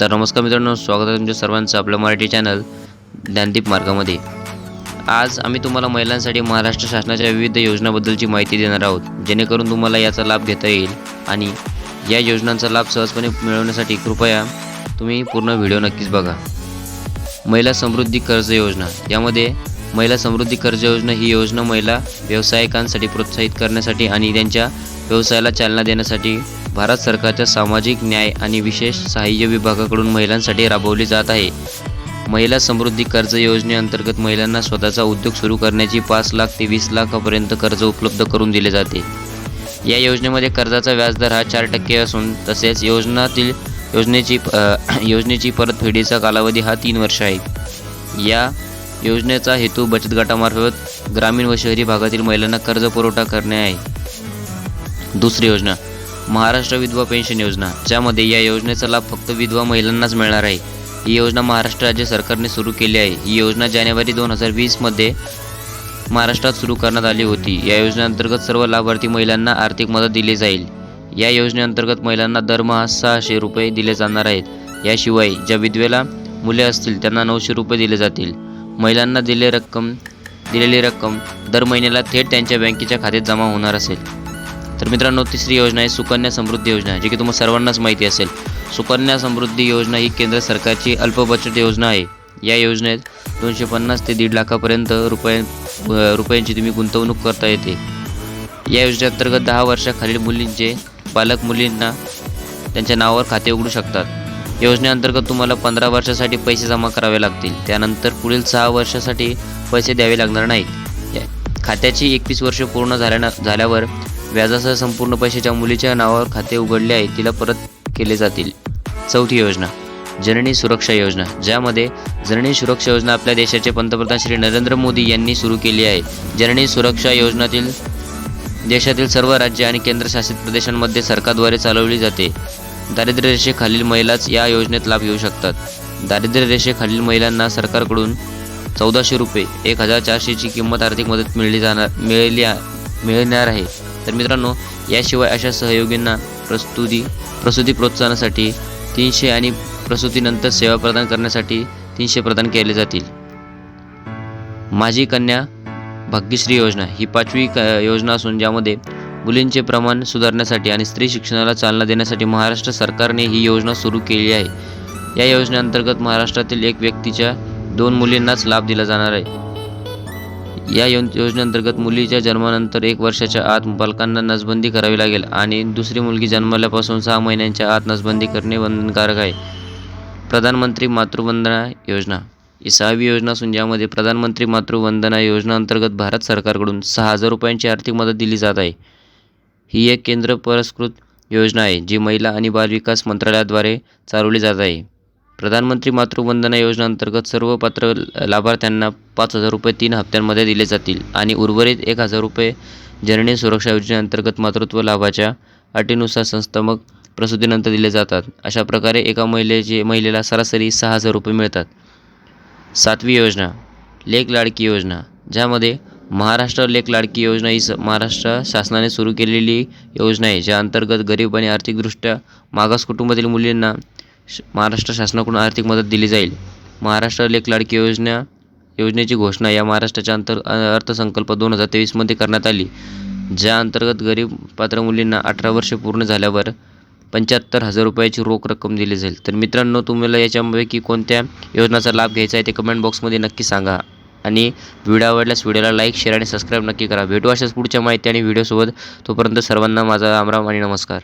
तर नमस्कार मित्रांनो स्वागत आहे तुमच्या सर्वांचं आपलं मराठी चॅनल ज्ञानदीप मार्गामध्ये. आज आम्ही तुम्हाला महिलांसाठी महाराष्ट्र शासनाच्या विविध योजनाबद्दलची माहिती देणार आहोत जेणेकरून तुम्हाला याचा लाभ घेता येईल आणि या योजनांचा लाभ सहजपणे मिळवण्यासाठी कृपया तुम्ही पूर्ण व्हिडिओ नक्कीच बघा. महिला समृद्धी कर्ज योजना यामध्ये महिला समृद्धी कर्ज योजना ही योजना महिला व्यावसायिकांसाठी प्रोत्साहित करण्यासाठी आणि त्यांच्या व्यवसायाला चालना देण्यासाठी भारत सरकारच्या सामाजिक न्याय आणि विशेष सहाय्य विभागाकडून महिलांसाठी राबवली जात आहे. महिला समृद्धी कर्ज योजनेअंतर्गत महिलांना स्वतःचा उद्योग सुरू करण्याची पाच लाख ते वीस लाखापर्यंत कर्ज उपलब्ध करून दिले जाते. या योजनेमध्ये कर्जाचा व्याजदर हा चार टक्के असून तसेच योजनातील योजनेची योजनेची परतफेडीचा कालावधी हा तीन वर्ष आहे. या योजनेचा हेतू बचत गटामार्फत ग्रामीण व शहरी भागातील महिलांना कर्ज पुरवठा करणे आहे. दुसरी योजना महाराष्ट्र विधवा पेन्शन योजना ज्यामध्ये या योजनेचा लाभ फक्त विधवा महिलांनाच मिळणार आहे. ही योजना महाराष्ट्र राज्य सरकारने सुरू केली आहे. ही योजना जानेवारी दोन हजार वीसमध्ये महाराष्ट्रात सुरू करण्यात आली होती. या योजनेअंतर्गत सर्व लाभार्थी महिलांना आर्थिक मदत दिली जाईल. या योजनेअंतर्गत महिलांना दरमहा सहाशे रुपये दिले जाणार आहेत. याशिवाय ज्या विधवेला मुले असतील त्यांना नऊशे रुपये दिले जातील. महिलांना दिले रक्कम दिलेली रक्कम दर महिन्याला थेट त्यांच्या बँकेच्या खात्यात जमा होणार असेल. तर मित्रांनो तिसरी योजना आहे सुकन्या समृद्धी योजना जी की तुम्हाला सर्वांनाच माहिती असेल. सुकन्या समृद्धी योजना ही केंद्र सरकारची अल्प बचत योजना आहे. या योजनेत दोनशे पन्नास ते दीड लाखापर्यंत रुपये रुपयांची तुम्ही गुंतवणूक करता येते. या योजनेअंतर्गत दहा वर्षाखालील मुलींचे पालक मुलींना त्यांच्या नावावर खाते उघडू शकतात. योजनेअंतर्गत तुम्हाला पंधरा वर्षासाठी पैसे जमा करावे लागतील. त्यानंतर पुढील सहा वर्षासाठी पैसे द्यावे लागणार नाहीत. खात्याची एकवीस वर्ष पूर्ण झाल्या झाल्यावर व्याजासह संपूर्ण पैशाच्या मुलीच्या नावावर खाते उघडले आहे तिला परत केले जातील. चौथी योजना जननी सुरक्षा योजना ज्यामध्ये जननी सुरक्षा योजना आपल्या देशाचे पंतप्रधान श्री नरेंद्र मोदी यांनी सुरू केली आहे. जननी सुरक्षा योजनातील देशातील सर्व राज्य आणि केंद्रशासित प्रदेशांमध्ये सरकारद्वारे चालवली जाते. दारिद्र्य रेषेखालील महिलाच या योजनेत लाभ घेऊ शकतात. दारिद्र्य रेषेखालील महिलांना सरकारकडून चौदाशे रुपये एक हजार चारशेची किंमत आर्थिक मदत मिळली जाणार मिळली मिळणार आहे. तर मित्रांनो याशिवाय अशा सहयोगींना प्रस्तुती प्रसूती प्रोत्साहनासाठी तीनशे आणि प्रसूतीनंतर सेवा प्रदान करण्यासाठी तीनशे प्रदान केले जातील. माझी कन्या भाग्यश्री योजना ही पाचवी क योजना असून ज्यामध्ये मुलींचे प्रमाण सुधारण्यासाठी आणि स्त्री शिक्षणाला चालना देण्यासाठी महाराष्ट्र सरकारने ही योजना सुरू केली आहे. या योजनेअंतर्गत महाराष्ट्रातील एक व्यक्तीच्या दोन मुलींनाच लाभ दिला जाणार आहे. या यो योजनेअंतर्गत मुलीच्या जन्मानंतर एक वर्षाच्या आत पालकांना नसबंदी करावी लागेल आणि दुसरी मुलगी जन्मल्यापासून सहा महिन्यांच्या आत नसबंदी करणे बंधनकारक आहे. प्रधानमंत्री मातृवंदना योजना. ही सहावी योजना असून ज्यामध्ये प्रधानमंत्री मातृवंदना योजना अंतर्गत भारत सरकारकडून सहा हजार रुपयांची आर्थिक मदत दिली जात आहे. ही एक केंद्र पुरस्कृत योजना आहे जी महिला आणि बालविकास मंत्रालयाद्वारे चालवली जात आहे. प्रधानमंत्री मातृवंदना योजना अंतर्गत सर्व पात्र लाभार्थ्यांना पाच हजार रुपये तीन हप्त्यांमध्ये दिले जातील आणि उर्वरित एक हजार रुपये जननी सुरक्षा योजनेअंतर्गत मातृत्व लाभाच्या अटीनुसार संस्थामक प्रसूतीनंतर दिले जातात. अशा प्रकारे एका महिलेचे महिलेला सरासरी सहा हजार रुपये मिळतात. सातवी योजना लेक लाडकी योजना ज्यामध्ये महाराष्ट्र लेक लाडकी योजना ही स महाराष्ट्र शासनाने सुरू केलेली योजना आहे ज्या अंतर्गत गरीब आणि आर्थिकदृष्ट्या मागास कुटुंबातील मुलींना श महाराष्ट्र शासनाकडून आर्थिक मदत दिली जाईल. महाराष्ट्र लेक लाडकी योजना योजनेची घोषणा या महाराष्ट्राच्या अंतर अर्थसंकल्प दोन हजार तेवीसमध्ये करण्यात आली ज्या अंतर्गत गरीब पात्र मुलींना अठरा वर्षे पूर्ण झाल्यावर पंच्याहत्तर हजार रुपयाची रोख रक्कम दिली जाईल. तर मित्रांनो तुम्हाला याच्यापैकी कोणत्या योजनाचा लाभ घ्यायचा आहे ते कमेंट बॉक्समध्ये नक्की सांगा. आणि व्हिडिओ आवडल्यास व्हिडिओला लाईक शेअर आणि सबस्क्राईब नक्की करा. भेटू अशाच पुढच्या माहिती आणि व्हिडिओसोबत तोपर्यंत सर्वांना माझा आमराम आणि नमस्कार.